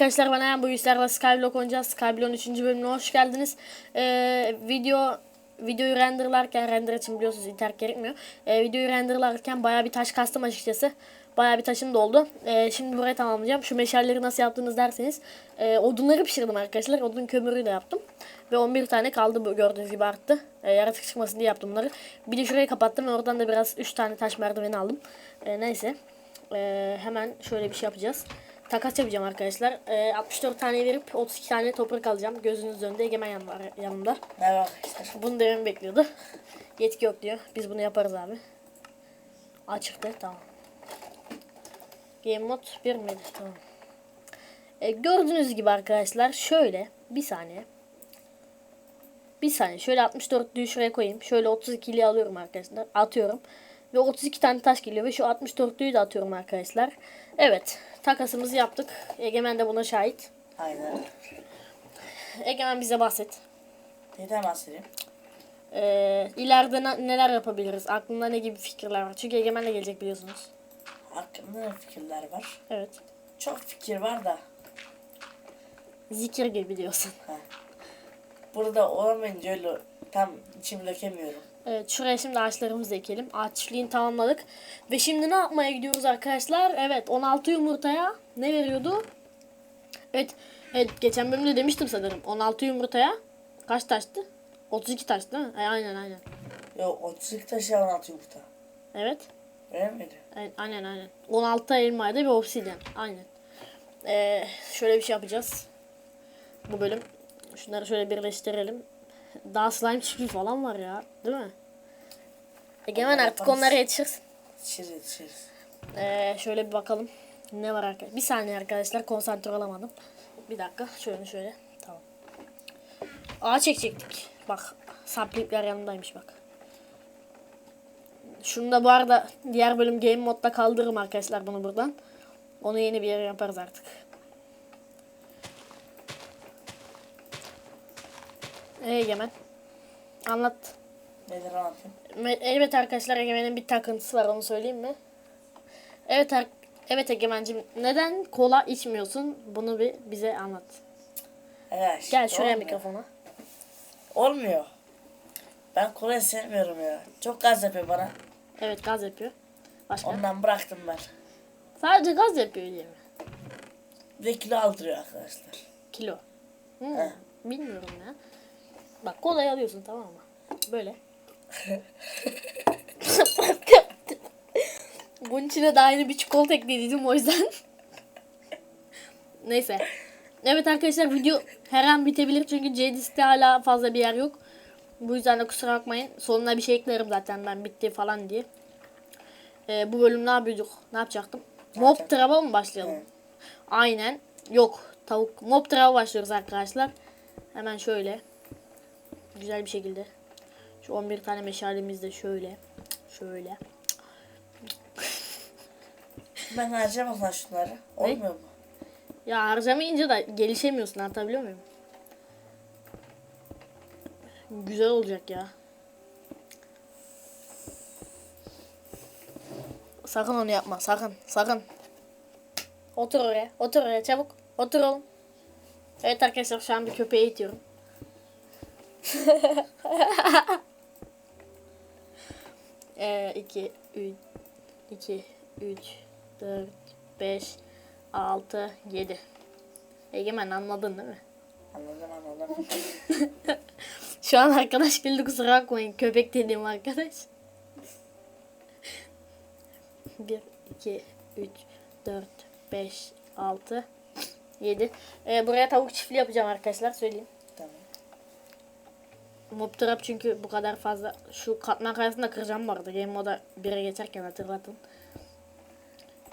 arkadaşlar ben Ayhan. Bu yüzlerle Skyblock oynayacağız. Skyblock'un 3. bölümüne hoş geldiniz. Ee, video videoyu renderlarken render için biliyorsunuz internet gerekmiyor. Ee, videoyu renderlarken bayağı bir taş kastım açıkçası. Bayağı bir taşım doldu. Ee, şimdi burayı tamamlayacağım. Şu meşalleri nasıl yaptınız derseniz. E, odunları pişirdim arkadaşlar. Odun kömürüyle yaptım. Ve 11 tane kaldı bu gördüğünüz gibi arttı. E, yaratık çıkmasın diye yaptım bunları. Bir de şurayı kapattım ve oradan da biraz 3 tane taş merdiveni aldım. E, neyse. E, hemen şöyle bir şey yapacağız. Takas yapacağım arkadaşlar. E, 64 tane verip 32 tane toprak alacağım. Gözünüz önünde egemen yan var yanımda. Merhaba arkadaşlar. Bunu demin bekliyordu. Yetki yok diyor. Biz bunu yaparız abi. Açıktı tamam. Game mode 1 miydi? Tamam. E, gördüğünüz gibi arkadaşlar şöyle bir saniye. Bir saniye şöyle 64'lüğü şuraya koyayım. Şöyle 32'liği alıyorum arkadaşlar. Atıyorum. Ve 32 tane taş geliyor ve şu 64'lüğü de atıyorum arkadaşlar. Evet. Takasımızı yaptık. Egemen de buna şahit. Aynen. Egemen bize bahset. Neden bahsedeyim? Ee, ileride neler yapabiliriz? Aklında ne gibi fikirler var? Çünkü Egemen de gelecek biliyorsunuz. Hakkında ne fikirler var? Evet. Çok fikir var da. Zikir gibi diyorsun. Ha. Burada olamayınca öyle tam içimi dökemiyorum. Evet şuraya şimdi ağaçlarımızı ekelim. Ağaç çiftliğini tamamladık. Ve şimdi ne yapmaya gidiyoruz arkadaşlar? Evet 16 yumurtaya ne veriyordu? Evet, evet geçen bölümde demiştim sanırım. 16 yumurtaya kaç taştı? 32 taş değil mi? E, aynen aynen. Yok 32 taşı 16 yumurta. Evet. Öyle miydi? Evet, aynen aynen. 16 elmaydı ve obsidyen. Aynen. Ee, şöyle bir şey yapacağız. Bu bölüm. Şunları şöyle birleştirelim. Daha slime çiftliği falan var ya. Değil mi? Egemen artık onlara yetişirsin. Yetişiriz yetişiriz. Ee, şöyle bir bakalım. Ne var arkadaşlar? Bir saniye arkadaşlar. Konsantre olamadım. Bir dakika. Şöyle şöyle. Tamam. Ağaç çekecektik. Bak. Saplipler yanındaymış bak. Şunu da bu arada diğer bölüm game modda kaldırırım arkadaşlar bunu buradan. Onu yeni bir yere yaparız artık. Ee, Egemen. Anlat. Nedir anlatayım? Evet arkadaşlar Egemen'in bir takıntısı var onu söyleyeyim mi? Evet Evet Egemen'cim neden kola içmiyorsun? Bunu bir bize anlat. Evet. Gel şuraya olmuyor. mikrofona. Olmuyor. Ben kolayı sevmiyorum ya. Çok gaz yapıyor bana. Evet gaz yapıyor. Başka? Ondan bıraktım ben. Sadece gaz yapıyor diye mi? Bir de kilo aldırıyor arkadaşlar. Kilo. Hmm, He. bilmiyorum ya. Bak kolayı alıyorsun tamam mı? Böyle. Bunun içine daha yeni bir çikolata eklediydim o yüzden. Neyse. Evet arkadaşlar video her an bitebilir çünkü C-Disk'te hala fazla bir yer yok. Bu yüzden de kusura bakmayın. Sonuna bir şey eklerim zaten ben bitti falan diye. Ee, bu bölüm ne yapıyorduk? Ne yapacaktım? Ne Mob? Trap'a mı başlayalım? Evet. Aynen. Yok. Tavuk. Mob Trap'a başlıyoruz arkadaşlar. Hemen şöyle. Güzel bir şekilde. Şu 11 tane meşalemiz de şöyle. Şöyle. Ben harcamam lan şunları. Olmuyor mu? Ya harcamayınca da gelişemiyorsun anlatabiliyor muyum? Güzel olacak ya. Sakın onu yapma. Sakın. Sakın. Otur oraya. Otur oraya çabuk. Otur oğlum. Evet arkadaşlar şu an bir köpeği itiyorum. Ee, 2, 3, 2, 3, 4, 5, 6, 7. Egemen anladın değil mi? Anladım anladım. Şu an arkadaş geldi kusura bakmayın. Köpek dediğim arkadaş. 1, 2, 3, 4, 5, 6, 7. Ee, buraya tavuk çiftliği yapacağım arkadaşlar söyleyeyim. Mob trap çünkü bu kadar fazla. Şu katman kayasını kıracağım bu arada. Game moda 1'e geçerken hatırlatın.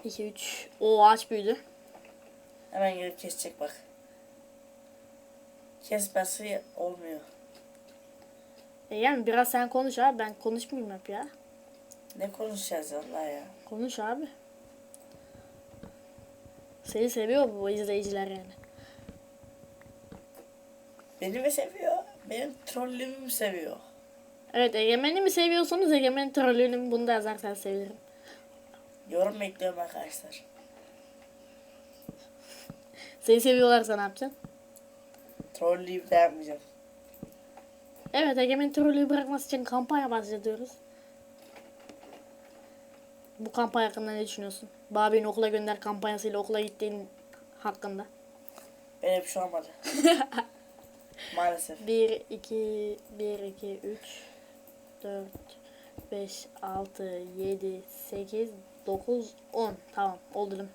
2, 3. O ağaç büyüdü. Hemen gelip kesecek bak. Kesmesi olmuyor. E yani biraz sen konuş abi. Ben konuşmayayım hep ya. Ne konuşacağız Allah ya. Konuş abi. Seni seviyor bu izleyiciler yani. Beni mi seviyor? Benim trollümü mü seviyor? Evet Egemen'i mi seviyorsunuz? Egemen trollünü mü? Bunu da yazarsan sevinirim. Yorum bekliyorum arkadaşlar. Seni seviyorlarsa ne yapacaksın? Trolleyip de yapmayacağım. Evet Egemen trolü bırakması için kampanya başlatıyoruz. Bu kampanya hakkında ne düşünüyorsun? Babi'nin okula gönder kampanyasıyla okula gittiğin hakkında. Öyle bir şey olmadı. Maalesef. 1, 2, 1, 2, 3, 4, 5, 6, 7, 8, 9, 10. Tamam oldu değil mi?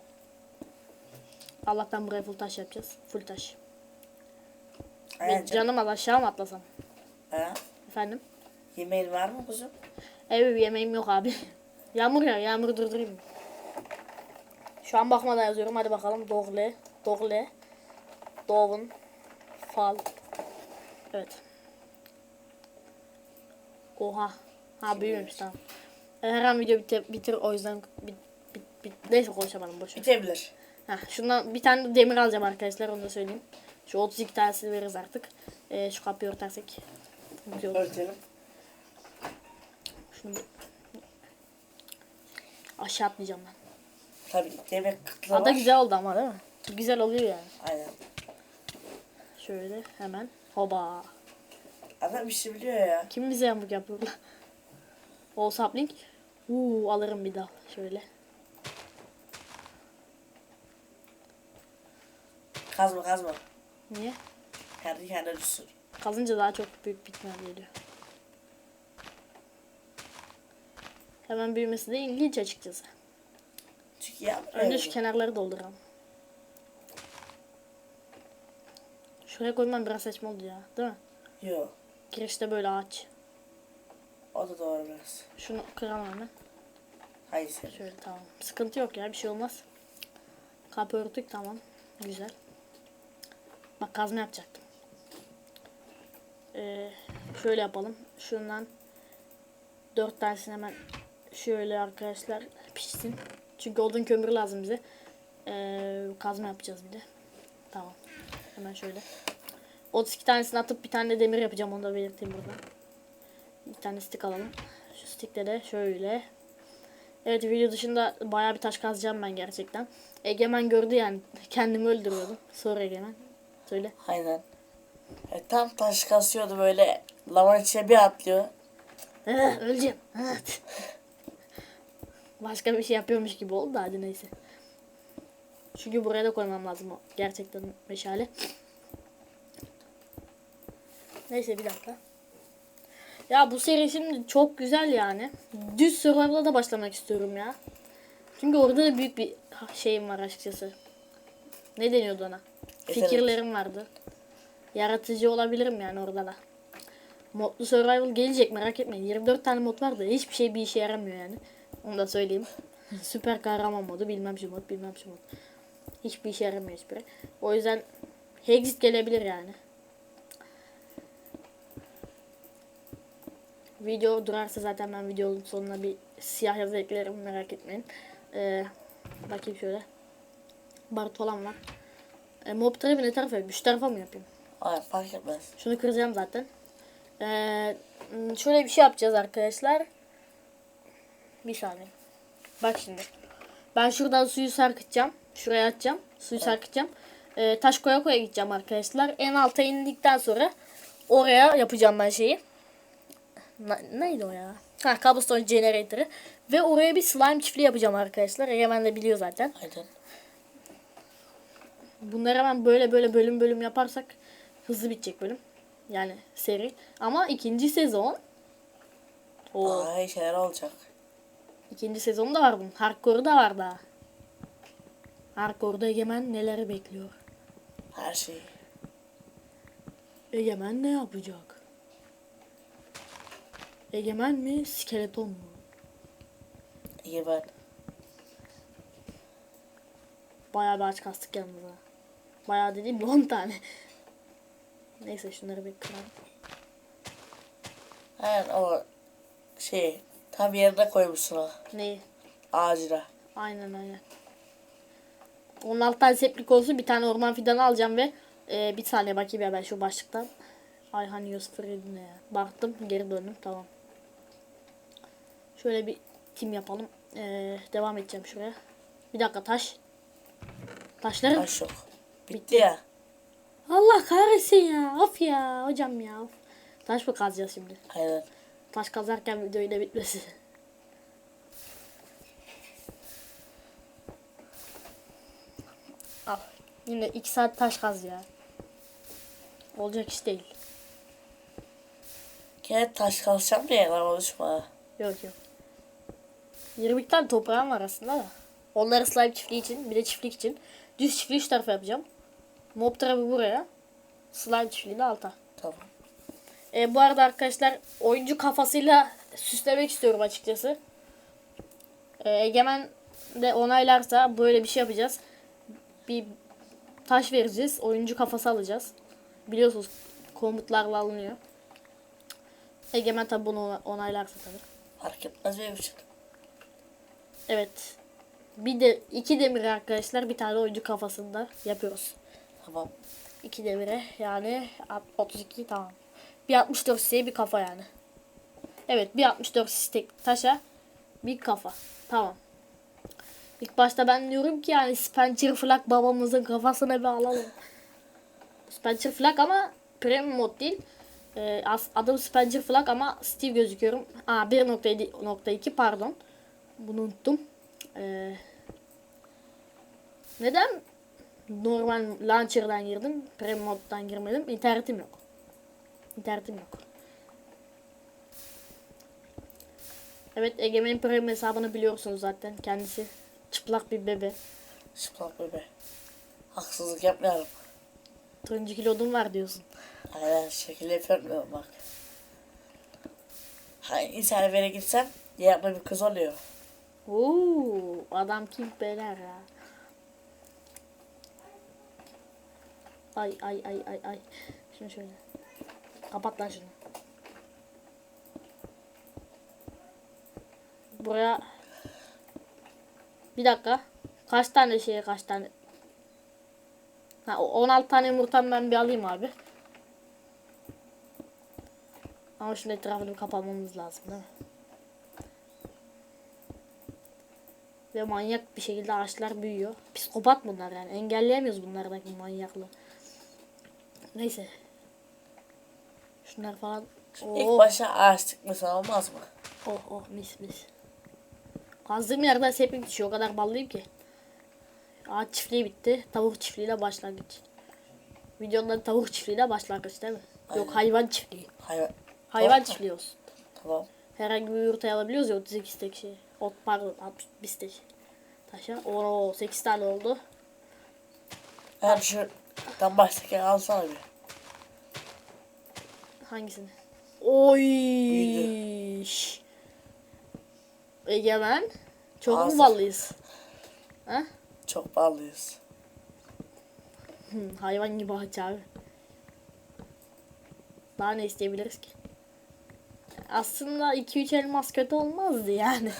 Allah'tan buraya full taş yapacağız. Full taş. Aynen Bir canım. al aşağı mı atlasam? Ha? Efendim? Yemeğin var mı kuzum? Ev yemeğim yok abi. Yağmur ya yağmur durdurayım. Şu an bakmadan yazıyorum hadi bakalım. Dogle, Dogle, Dovun, Fal. Evet. Oha. Ha büyümüş tamam. E, Her an video bitir, bitir o yüzden bit, bit, bit. Neyse konuşamadım boş. Bitebilir. Ha, şundan bir tane de demir alacağım arkadaşlar onu da söyleyeyim. Şu 32 tanesini veririz artık. E, şu kapıyı örtersek. Güzel. Örtelim. Şunu aşağı atlayacağım ben. Tabii yemek kıtlığı Ada var. güzel oldu ama değil mi? Güzel oluyor yani. Aynen. Şöyle hemen. Hoba. Adam işi biliyor ya. Kim bize yamuk yapıyor lan? O sapling. Uuu alırım bir daha. Şöyle. Kazma kazma. Niye? Kendi kendine düşsün. Kazınca daha çok büyük bitmez geliyor. Hemen büyümesi de ilginç açıkçası. Çünkü ya. Önce şu kenarları dolduralım. Şuraya koymam biraz saçma oldu ya. Değil mi? Yok. Girişte böyle ağaç. O da doğru biraz. Şunu kıralım hemen. Hayır sen. Şöyle tamam. Sıkıntı yok ya bir şey olmaz. Kapı örtük tamam. Güzel. Bak kazma yapacaktım. Ee, şöyle yapalım. Şundan dört tanesini hemen şöyle arkadaşlar pişsin. Çünkü odun kömür lazım bize. Ee, kazma yapacağız bir de. Tamam. Hemen şöyle. 32 tanesini atıp bir tane de demir yapacağım. Onu da belirteyim burada. Bir tane stick alalım. Şu stickle de şöyle Evet video dışında bayağı bir taş kazacağım ben gerçekten. Egemen gördü yani. Kendimi öldürüyordum. Sonra Egemen. Söyle. Aynen. E, tam taş kasıyordu böyle. Lavan içine bir atlıyor. Eh, öleceğim. Evet. Başka bir şey yapıyormuş gibi oldu da hadi neyse. Çünkü buraya da koymam lazım o. Gerçekten meşale. Neyse bir dakika. Ya bu seri şimdi çok güzel yani. Düz survival'a da başlamak istiyorum ya. Çünkü orada da büyük bir şeyim var açıkçası. Ne deniyordu ona? Yetenek. Fikirlerim vardı. Yaratıcı olabilirim yani orada da. Modlu survival gelecek merak etmeyin. 24 tane mod var da hiçbir şey bir işe yaramıyor yani. Onu da söyleyeyim. Süper kahraman modu bilmem şu mod bilmem şu mod. Hiçbir işe yaramıyor hiçbiri. O yüzden Hexit gelebilir yani. Video durarsa zaten ben videonun sonuna bir siyah yazı eklerim merak etmeyin. Ee, bakayım şöyle. Barut falan var. E, mob trap'i ne tarafa yapayım? Şu tarafa mı yapayım? Hayır fark etmez. Şunu kıracağım zaten. Ee, m, şöyle bir şey yapacağız arkadaşlar. Bir saniye. Bak şimdi. Ben şuradan suyu sarkıtacağım. Şuraya atacağım. Suyu sarkıtacağım. Ee, taş koya koya gideceğim arkadaşlar. En alta indikten sonra oraya yapacağım ben şeyi. Na- neydi o ya? Ha cobblestone generator'ı. Ve oraya bir slime çiftliği yapacağım arkadaşlar. Egemen de biliyor zaten. Aynen. Bunları hemen böyle böyle bölüm bölüm yaparsak hızlı bitecek bölüm. Yani seri. Ama ikinci sezon o iyi şeyler olacak. ikinci sezon da var bunun. Hardcore da var daha. Hardcore'da Egemen neler bekliyor? Her şey. Egemen ne yapacak? Egemen mi, skeleton mu? Ben. Bayağı bir aç kastık yalnız ha. Bayağı dediğim 10 tane. Neyse şunları bir kıralım. Aynen o şey tam yerine koymuşsun o Neyi? ağacına. Aynen aynen. Onun alttan seplik olsun bir tane orman fidanı alacağım ve e, bir saniye bakayım ya ben şu başlıktan. Ayhan Yusuf ne ya. Baktım geri döndüm tamam. Şöyle bir tim yapalım. E, devam edeceğim şuraya. Bir dakika taş. Taşları Taş yok. Bitti ya. Allah kahretsin ya. Of ya hocam ya. Of. Taş mı kazacağız şimdi? Aynen. Taş kazarken videoyu da bitmesi. Yine 2 saat taş kaz ya. Olacak iş değil. Gene taş kalacağım diye lan konuşma. Yok yok. 20 tane toprağım var aslında da. Onları slime çiftliği için, bir de çiftlik için. Düz çiftliği şu tarafa yapacağım. Mob tarafı buraya. Slime çiftliği de alta. Tamam. E, bu arada arkadaşlar oyuncu kafasıyla süslemek istiyorum açıkçası. E, Egemen de onaylarsa böyle bir şey yapacağız. Bir taş vereceğiz. Oyuncu kafası alacağız. Biliyorsunuz komutlarla alınıyor. Egemen tabi bunu ona- onaylarsa tabii. Fark etmez benim için. Evet. Bir de iki demir arkadaşlar bir tane oyuncu kafasında yapıyoruz. Tamam. İki demire yani alt- 32 tamam. Bir 64 cc bir kafa yani. Evet bir 64 cc tek taşa bir kafa. Tamam. İlk başta ben diyorum ki yani Spencer Flak babamızın kafasına bir alalım. Spencer Flak ama premium mod değil. Ee, adım Spencer Flak ama Steve gözüküyorum. Aa 1.7.2 pardon. Bunu unuttum. Ee, neden normal launcher'dan girdim. Premium moddan girmedim. İnternetim yok. İnternetim yok. Evet Egemen'in premium hesabını biliyorsunuz zaten. Kendisi çıplak bir bebe. Çıplak bebe. Haksızlık yapmayalım. Turuncu kilodum var diyorsun. Aynen şekil yapıyorum bak. Hangi servere gitsem yapma bir kız oluyor. Oo, adam kim beyler ya. Ay ay ay ay ay. Şunu şöyle. Kapat lan şunu. Buraya bir dakika. Kaç tane şeye kaç tane? Ha, o 16 tane yumurtam ben bir alayım abi. Ama şunun etrafını bir kapatmamız lazım değil mi? Ve manyak bir şekilde ağaçlar büyüyor. Psikopat bunlar yani. Engelleyemiyoruz bunlardaki manyaklığı. Neyse. Şunlar falan. İlk Oh, başa ağaç çıkmasa olmaz mı? oh, oh mis mis. Kazdığım yerden sepik düşüyor. O kadar ballıyım ki. Ağaç çiftliği bitti. Tavuk çiftliğiyle başlangıç. Videonun tavuk çiftliğiyle başlangıç değil mi? Yok Aynen. hayvan çiftliği. Hayvan. Hayvan Tamam. çiftliği olsun. Tamam. Herhangi bir yumurta alabiliyoruz ya 32 tek şey. Ot pardon 61 tek şey. Taşa. Oo 8 tane oldu. Ben şuradan baştaki alsana bir. Hangisini? Oy. Büyüdü. Egemen. Çok mu Hazır. ballıyız? Ha? Çok bağlıyız. Hı, hayvan gibi aç abi. Daha ne isteyebiliriz ki? Aslında 2-3 elmas kötü olmazdı yani.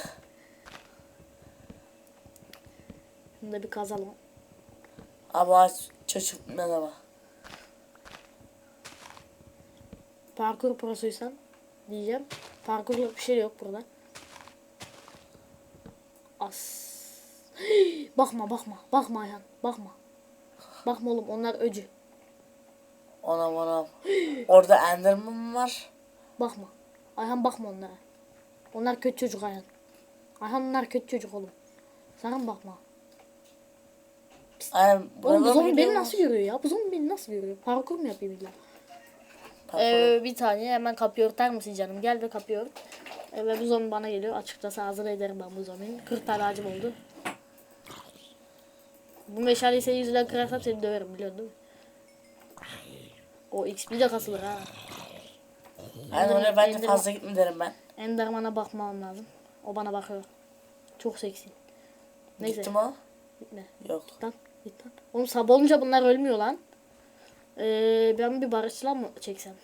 Bunu da bir kazalım. Ama ağaç çocuk merhaba. Parkur prosuysan diyeceğim. Parkurluk bir şey yok burada. As. bakma bakma. Bakma Ayhan. Bakma. Bakma oğlum onlar öcü. Onam onam. Orada Enderman var. Bakma. Ayhan bakma onlara. Onlar kötü çocuk Ayhan. Ayhan onlar kötü çocuk oğlum. Sakın bakma. Aynen. Oğlum bu zombi beni nasıl görüyor ya? Bu zombi beni nasıl görüyor? Parkur mu yapayım illa? Ee, bir tane hemen kapıyı örter misin canım? Gel ve kapıyı ört. Ee, ve bu zombi bana geliyor. Açıkçası hazır ederim ben bu zombinin. 40 tane ağacım oldu. Bu meşaleyi senin yüzünden kırarsam seni döverim biliyorsun değil mi? O XP de kasılır ha. Aynen oraya bence Enderman- fazla gitme derim ben. Enderman'a bakmam lazım. O bana bakıyor. Çok seksi. Neyse. Gittim o. Gitme. Yok. Git lan. Git lan. Oğlum sabah olunca bunlar ölmüyor lan. Ee, ben bir barışçılan mı çeksem?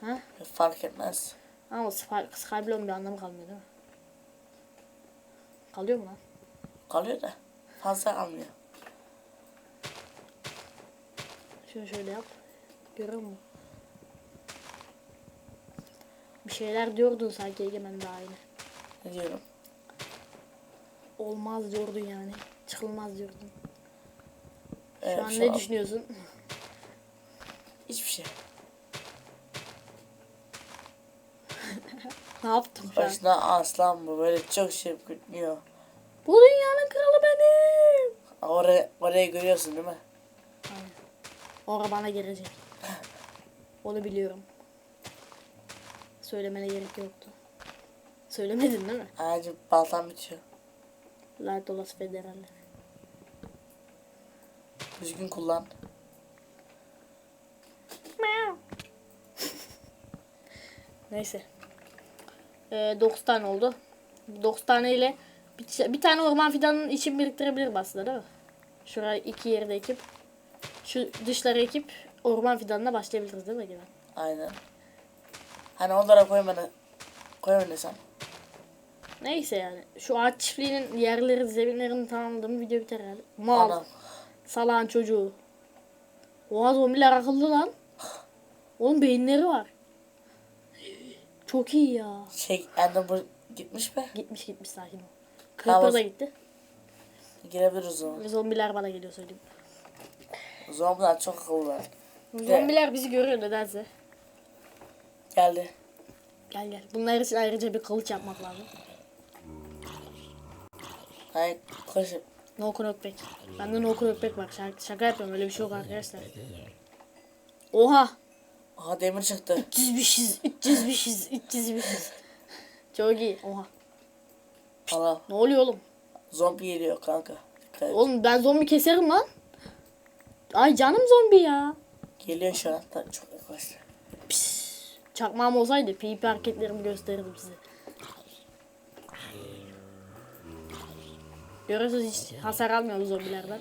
Ha? Fark etmez. Ama Sky- Skyblock'un bir anlamı kalmıyor değil mi? Kalıyor mu lan? Kalıyor da. Fazla kalmıyor. Şunu şöyle yap. Görüyor musun? Bir şeyler diyordun sanki Egemen daha yine. Ne diyorum? Olmaz diyordun yani. Çıkılmaz diyordun. Evet, Şu an şu ne an- düşünüyorsun? Hiçbir şey. Ne yaptım an? Başına aslan bu böyle çok şey gitmiyor. Bu dünyanın kralı benim. Oraya, orayı görüyorsun değil mi? Ora bana gelecek. Onu biliyorum. Söylemene gerek yoktu. Söylemedin değil mi? Ağacım baltam bitiyor. Lanet olası federaller. Düzgün kullan. Neyse. Ee, 9 tane oldu. 9 tane ile bir, bir tane orman fidanının için biriktirebilirim aslında değil mi? Şuraya iki yeri de ekip şu dışları ekip orman fidanına başlayabiliriz değil mi Egemen? Aynen. Hani onlara koymanı koyma desem. Neyse yani. Şu ağaç çiftliğinin yerleri, zeminlerini tamamladım. Video biter herhalde. Mal. Adam. Salağın çocuğu. Oha zombiler akıllı lan. Oğlum beyinleri var. Çok iyi ya. Şey Ender bu gitmiş be. Gitmiş gitmiş sakin ol. Creeper da gitti. Girebiliriz o zaman. Zombiler bana geliyor söyleyeyim. Zombiler çok akıllılar. Zombiler bizi görüyor nedense. Geldi. Gel gel. Bunlar için ayrıca bir kılıç yapmak lazım. Hayır koş. No knockback. Bende no knockback var. Şaka, şaka yapıyorum öyle bir şey yok arkadaşlar. Oha. Aha demir çıktı. 300'mişiz. 300'mişiz. 300'mişiz. Çok iyi. Oha. Allah. Ne oluyor oğlum? Zombi geliyor kanka. Dikkat et. Oğlum ben zombi keserim lan. Ay canım zombi ya. Geliyor şu an. Tabii çok yaklaştı. Pis. Çakmağım olsaydı PvP hareketlerimi gösterirdim size. Görüyorsunuz hiç hasar almıyor bu zombilerden.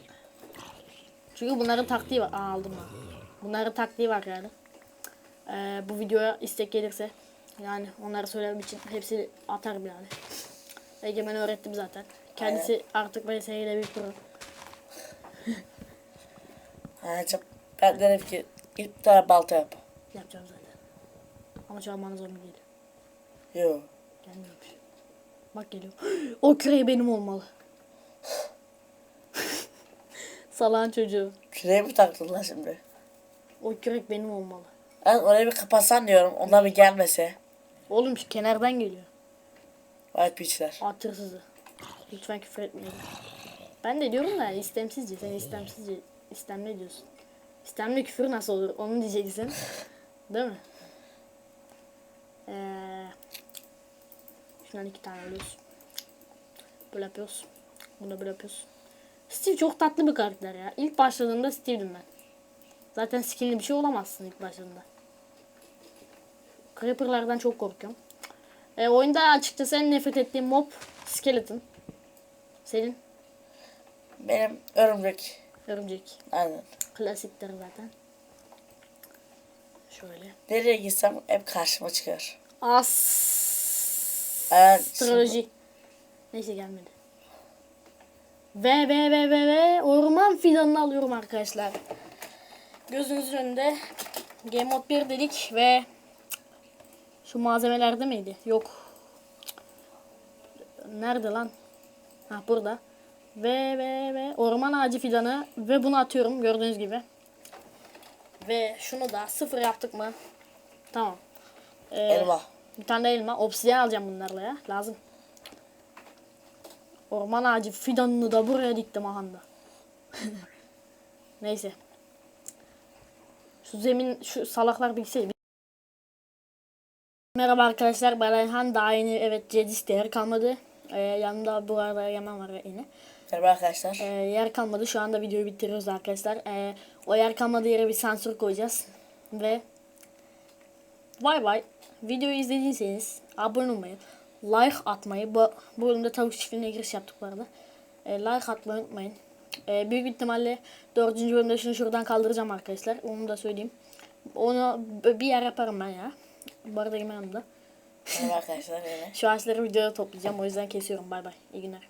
Çünkü bunların taktiği var. Aa aldım ben. Bunların taktiği var yani. Ee, bu videoya istek gelirse yani onları söylemem için hepsini atarım yani. Egemen öğrettim zaten. Kendisi artık VS'yle bir pro. Ağacım ben derim ki ilk tane balta yap. Yapacağım zaten. Ama bana zombi geliyor. Yok. Gelmiyormuş. Bak geliyor. O küreği benim olmalı. Salağın çocuğu. Küreği mi taktın lan şimdi? O kürek benim olmalı. Ben orayı bir kapatsan diyorum. Onlar bir gelmese. Oğlum şu kenardan geliyor. Vay piçler. At hırsızı. Lütfen küfür etmeyelim. Ben de diyorum da istemsizce. Sen istemsizce istemli diyorsun. İstemli küfür nasıl olur? Onu diyeceksin. Değil mi? Ee, şundan iki tane alıyoruz. Böyle yapıyoruz. Bunu da böyle yapıyoruz. Steve çok tatlı bir karakter ya. İlk başladığımda Steve'dim ben. Zaten skinli bir şey olamazsın ilk başladığında. Creeper'lardan çok korkuyorum. E, oyunda açıkçası en nefret ettiğim mob Skeleton. Senin Benim örümcek. örümcek. Aynen. Klasiktir zaten. Şöyle. Nereye gitsem hep karşıma çıkar. Astroloji. Evet, Neyse gelmedi. Ve ve ve ve ve orman fidanını alıyorum arkadaşlar. Gözünüzün önünde Game Mode 1 dedik ve şu malzemelerde miydi? Yok. Nerede lan? Ha burada. Ve ve ve orman ağacı fidanı ve bunu atıyorum gördüğünüz gibi. Ve şunu da sıfır yaptık mı? Tamam. Ee, Elma. bir tane de elma. Obsidiyen alacağım bunlarla ya. Lazım. Orman ağacı fidanını da buraya diktim ahanda. Neyse. Şu zemin, şu salaklar bilseydi. Merhaba arkadaşlar. Ben Ayhan. Daha yeni evet Cedis yer kalmadı. Ee, yanımda bu arada Yaman var yine. Merhaba arkadaşlar. Ee, yer kalmadı. Şu anda videoyu bitiriyoruz arkadaşlar. Ee, o yer kalmadığı yere bir sansür koyacağız. Ve bay bay. Videoyu izlediyseniz abone olmayı, like atmayı, bu, bu bölümde tavuk çiftliğine giriş yaptık bu arada. Ee, like atmayı unutmayın. Ee, büyük ihtimalle dördüncü bölümde şunu şuradan kaldıracağım arkadaşlar. Onu da söyleyeyim. Onu bir yer yaparım ben ya. Bu arada yemeğim yanımda. Merhaba arkadaşlar. Yine. Şu ağaçları videoda toplayacağım. O yüzden kesiyorum. Bay bay. İyi günler.